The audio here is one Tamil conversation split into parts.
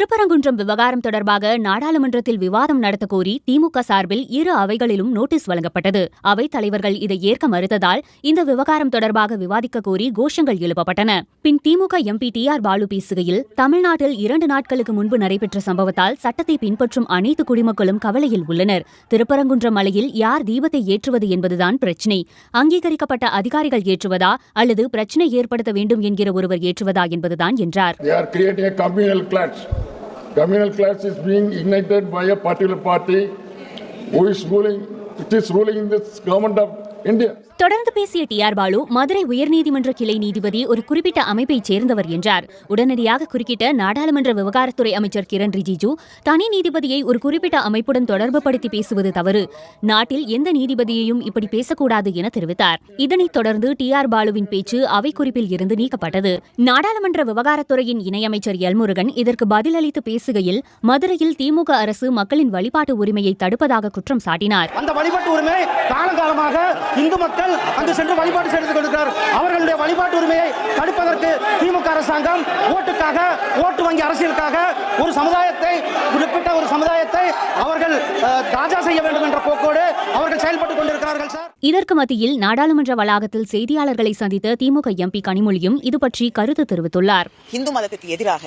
திருப்பரங்குன்றம் விவகாரம் தொடர்பாக நாடாளுமன்றத்தில் விவாதம் நடத்த கோரி திமுக சார்பில் இரு அவைகளிலும் நோட்டீஸ் வழங்கப்பட்டது. அவைத் தலைவர்கள் இதை ஏற்க மறுத்ததால் இந்த விவகாரம் தொடர்பாக விவாதிக்க கோரி கோஷங்கள் எழுப்பப்பட்டன. பின் DMK MP T R Baalu பேசுகையில் தமிழ்நாட்டில் இரண்டு நாட்களுக்கு முன்பு நடைபெற்ற சம்பவத்தால் சட்டத்தை பின்பற்றும் அனைத்து குடிமக்களும் கவலையில் உள்ளனர். திருப்பரங்குன்றம் மலையில் யார் தீபத்தை ஏற்றுவது என்பதுதான் பிரச்சினை. அங்கீகரிக்கப்பட்ட அதிகாரிகள் ஏற்றுவதா அல்லது பிரச்சினை ஏற்படுத்த வேண்டும் என்கிற ஒருவர் ஏற்றுவதா என்பதுதான் என்றார். Communal clash. Is being ignited by a particular party who is ruling, it is ruling in this government of தொடர்ந்து பேசிய டி ஆர் பாலு மதுரை உயர்நீதிமன்ற கிளை நீதிபதி ஒரு குறிப்பிட்ட அமைப்பைச் சேர்ந்தவர் என்றார். உடனடியாக குறுக்கிட்ட நாடாளுமன்ற விவகாரத்துறை அமைச்சர் கிரண் ரிஜிஜு தனி நீதிபதியை ஒரு குறிப்பிட்ட அமைப்புடன் தொடர்புபடுத்தி பேசுவது தவறு. நாட்டில் எந்த நீதிபதியையும் இப்படி பேசக்கூடாது என தெரிவித்தார். இதனைத் தொடர்ந்து டி ஆர் பாலுவின் பேச்சு அவை குறிப்பில் இருந்து நீக்கப்பட்டது. நாடாளுமன்ற விவகாரத்துறையின் இணையமைச்சர் எல்முருகன் இதற்கு பதிலளித்து பேசுகையில் மதுரையில் திமுக அரசு மக்களின் வழிபாட்டு உரிமையை தடுப்பதாக குற்றம் சாட்டினார். அந்த வழிபாட்டு உரிமை காலங்காலமாக இந்து மக்கள் அங்கு சென்று வழிபாடு செய்து கொண்டிருக்கிறார். அவர்களுடைய வழிபாட்டு உரிமையை தடுப்பதற்கு திமுக அரசாங்கம் ஓட்டுக்காக ஓட்டு வங்கி அரசியலுக்காக ஒரு சமுதாயத்தை குறிப்பிட்ட ஒரு சமுதாயத்தை அவர்கள் தாஜா செய்ய வேண்டும் என்ற போக்கோடு அவர்கள் செயல்பட்டுக் கொண்டிருக்கிறார்கள் சார். இதற்கு மத்தியில் நாடாளுமன்ற வளாகத்தில் செய்தியாளர்களை சந்தித்த திமுக எம்பி கனிமொழியும் இது பற்றி கருத்து தெரிவித்துள்ளார். இந்து மதத்துக்கு எதிராக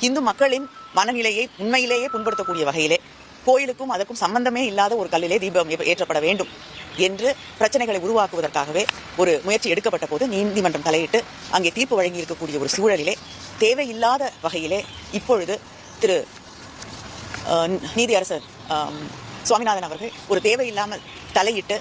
இந்து மக்களின் மனநிலையை உண்மையிலேயே புண்படுத்தக்கூடிய வகையிலே கோயிலுக்கும் அதற்கும் சம்பந்தமே இல்லாத ஒரு கல்லிலே தீபம் ஏற்றப்பட வேண்டும். என்று பிரச்சனைகளை உருவாக்குவதற்காகவே ஒரு முயற்சி எடுக்கப்பட்ட போது நீதிமன்றம் தலையிட்டு அங்கே தீர்ப்பு வழங்கி இருக்கக்கூடிய ஒரு சூழலிலே தேவையில்லாத வகையிலே இப்பொழுது திரு நீதியரசர் சுவாமிநாதன் அவர்கள் ஒரு தேவையில்லாமல் தலையிட்டு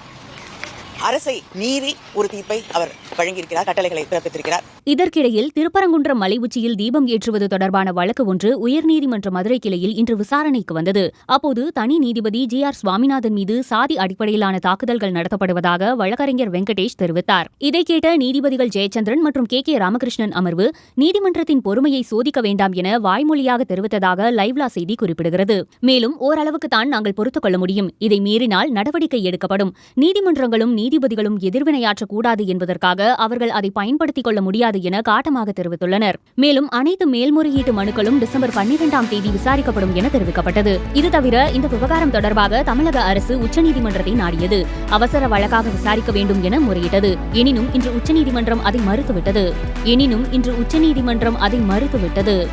அரசை மீறி ஒரு தீர்ப்பை அவர் வழங்கியிருக்கிறார் கட்டளைகளை பிறப்பித்திருக்கிறார். இதற்கிடையில் திருப்பரங்குன்றம் மலை உச்சியில் தீபம் ஏற்றுவது தொடர்பான வழக்கு ஒன்று உயர்நீதிமன்ற மதுரை கிளையில் இன்று விசாரணைக்கு வந்தது. அப்போது தனி நீதிபதி ஜி ஆர் சுவாமிநாதன் மீது சாதி அடிப்படையிலான தாக்குதல்கள் நடத்தப்படுவதாக வழக்கறிஞர் வெங்கடேஷ் தெரிவித்தார். இதை கேட்ட நீதிபதிகள் ஜெயச்சந்திரன் மற்றும் கே கே ராமகிருஷ்ணன் அமர்வு நீதிமன்றத்தின் பொறுமையை சோதிக்க வேண்டாம் என வாய்மொழியாக தெரிவித்ததாக லைவ்லா செய்தி குறிப்பிடுகிறது. மேலும் ஓரளவுக்கு தான் நாங்கள் பொறுத்துக் கொள்ள முடியும். இதை மீறினால் நடவடிக்கை எடுக்கப்படும். நீதிமன்றங்களும் நீதிபதிகளும் எதிர்வினையாற்றக்கூடாது என்பதற்காக அவர்கள் அதை பயன்படுத்திக் கொள்ள முடியாது என காட்டமாக தெரிவித்துள்ளனர். மேலும் அனைத்து மேல்முறையீட்டு மனுக்களும் டிசம்பர் பன்னிரெண்டாம் தேதி விசாரிக்கப்படும் என தெரிவிக்கப்பட்டது. இது தவிர இந்த விவகாரம் தொடர்பாக தமிழக அரசு உச்சநீதிமன்றத்தை நாடியது. அவசர வழக்காக விசாரிக்க வேண்டும் என முறையிட்டது. எனினும் இன்று உச்சநீதிமன்றம் அதை மறுத்துவிட்டது. எனினும் இன்று உச்சநீதிமன்றம் அதை மறுத்துவிட்டது.